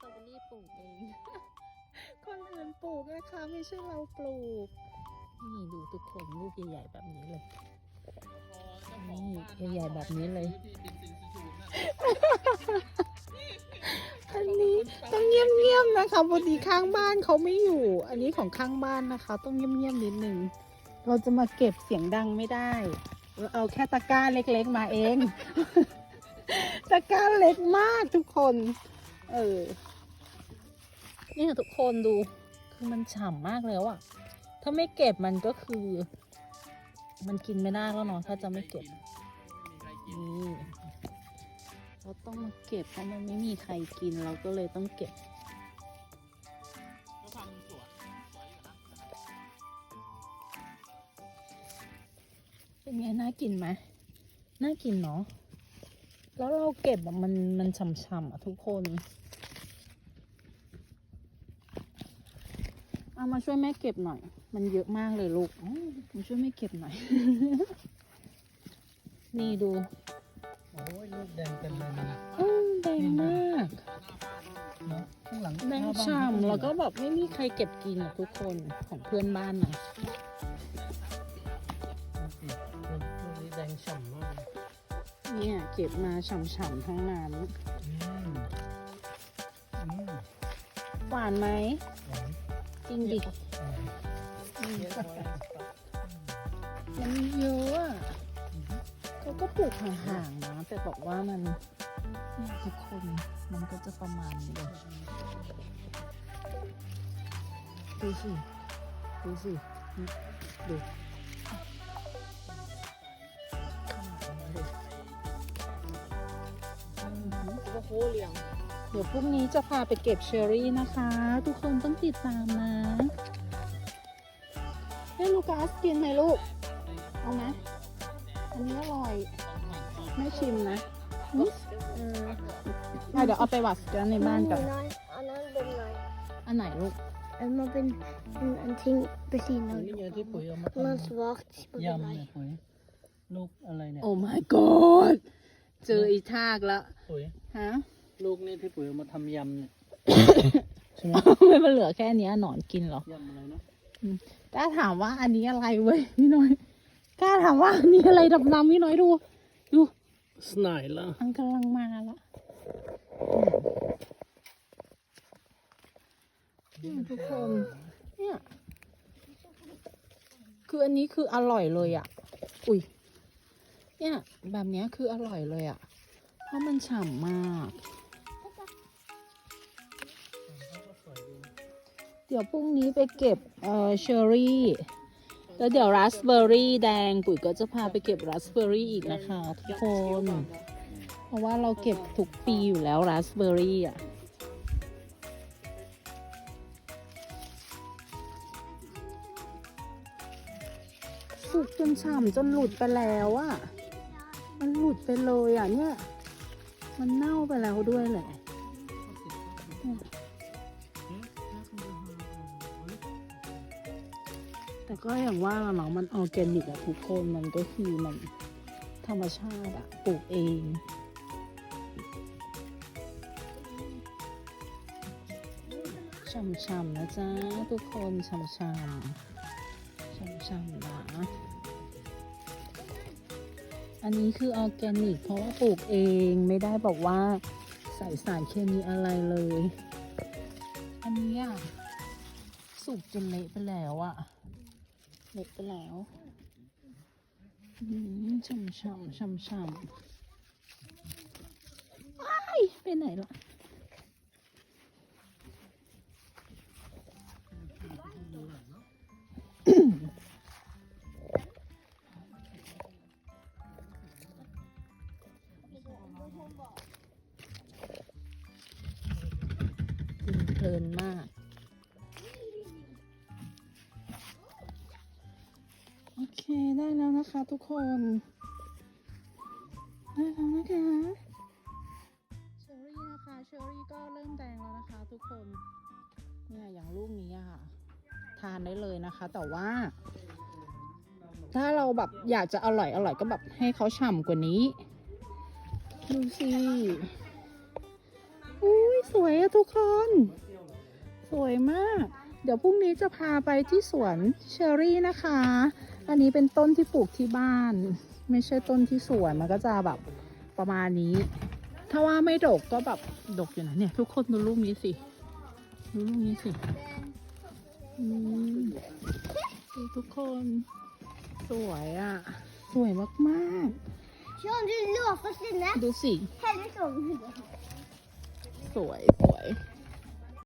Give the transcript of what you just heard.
ตรอเบอรี่ปลูกเอง คนอื่นปลูกนะคะไม่ใช่เราปลูก นี่ดูทุกคนลูกใหญ่ๆแบบนี้เลยนี่ใหญ่ๆแบบนี้เลย อันนี้ต้องเงียบๆนะคะพอดีข้างบ้านเขาไม่อยู่ อันนี้ของข้างบ้านนะคะ ต้องเงียบๆนิดนึง เราจะมาเก็บเสียงดังไม่ได้ เราเอาแค่ตะกร้าเล็กๆมาเอง ตะกร้าเล็กมากทุกคน เออนี่ยทุกคนดู คือมันฉ่ำมากแล้วอะถ้าไม่เก็บมันก็คือ มันกินไม่ได้แล้วเนาะถ้าจะไม่เก็บนี่เราต้องมาเก็บเพราะมันไม่มีใครกินเราก็เลยต้องเก็บเป็นไงน่ากินไหมน่ากินเนาะแล้วเราเก็บแบบมันมันฉ่ำๆอะทุกคน เอามาช่วยแม่เก็บหน่อย มันเยอะมากเลยลูกอ๋อมาช่วยแม่เก็บหน่อย นี่ดู โอ้ยลูกแดงเต็มเลยนะอืมแดงมากเนาะข้างหลังแดงหน้าบ้านฉ่ำแล้วก็มีแบบไม่มีใครเก็บกินอะทุกคนของเพื่อนบ้านนะลูกนี้แดงฉ่ำมากเนี่ยเก็บมาฉ่ำๆทั้งนั้นอืมอืมหวานไหม หวาน จริงดิมันเยอะเขาก็ปลูกห่างๆนะแต่บอกว่ามันทุกคนมันก็จะประมาณนี้ดูสิดูสิดูโอ้โหเหลี่ยม เดี๋ยวพรุ่งนี้จะพาไปเก็บเชอรี่นะคะ ทุกคนต้องติดตามนะให้ลูกาสกินไหมลูก เอาไหมอันนี้อร่อย ไม่ชิมนะหึเอออะเดี๋ยวเอาไปหวัดกันในบ้านกันน้อยอันนั้นเป็นไงอันไหนลูก อันมันเป็นอันทิ้งไปสีน้อัอนยนี้ไงที่ปุ๋ยเอามาทมันสวอตเป็นำไรยำเนี่ยปุ๋ยลูกอะไรเนี่ย โอ้ my god เจออีทากละปุ๋ยฮะ ลูกนี่ที่ปุ๋ยเอามาทำยำเนี่ยใช่ไหมไม่มันเหลือแค่เนี้ยหนอนกินเหรอยำอะไรนะกล้าถามว่าอันนี้อะไรเว้ยพี่น้อยกล้าถามว่าอันนี้อะไรดำๆพี่น้อยดู ดูสไนล์ละมันกำลังมาละเนี่ยทุกคนเนี่ยคืออันนี้คืออร่อยเลยอะ อุ้ย เนี่ย แบบเนี้ยคืออร่อยเลยอะ เพราะมันฉ่ำมาก เดี๋ยวพรุ่งนี้ไปเก็บเอ่อเชอรี่แล้วเดี๋ยวราสเบอร์รี่แดงปุ๋ยก็จะพาไปเก็บราสเบอร์รี่อีกนะคะ ทุกคน เพราะว่าเราเก็บทุกปีอยู่แล้วราสเบอร์รี่อะสุกจนฉ่ำจนหลุดไปแล้วอะ มันหลุดไปเลยอะเนี่ย มันเน่าไปแล้วด้วยแหละ แต่ก็อย่างว่าเนาะมันออร์แกนิกอะทุกคนมันก็คือมันธรรมชาติอะปลูกเองช่ำๆนะจ๊ะทุกคนช่ำๆช่ำๆนะอันนี้คือออร์แกนิก เพราะว่าปลูกเองไม่ได้บอกว่าใส่สารเคมีอะไรเลย อันนี้อะสุกจนเละไปแล้วอะ เล็กไปแล้วอืมช่ำช่ำช่ำช่ำว้ายไปไหนล่ะกินเพลินมาก นะคะทุกคนได้แล้วนะคะเชอรี่นะคะเชอรี่ก็เริ่มแดงแล้วนะคะ ทุกคนเนี่ยอย่างลูกนี้ค่ะ ทานได้เลยนะคะ แต่ว่า ถ้าเราแบบอยากจะอร่อยอร่อยก็แบบให้เขาฉ่ำกว่านี้ดูสิอุ้ยสวยอะทุกคน สวยมาก เดี๋ยวพรุ่งนี้จะพาไปที่สวนเชอรี่นะคะ อันนี้เป็นต้นที่ปลูกที่บ้าน ไม่ใช่ต้นที่สวนมันก็จะแบบประมาณนี้ ถ้าว่าไม่ดกก็แบบดกอยู่นะเนี่ยทุกคนดูรูปนี้สิดูรูปนี้สิอืมดูทุกคนสวยอะ สวยมาก Sean, du lovar sinne. ๆดูสิ Helvete om สวยสวย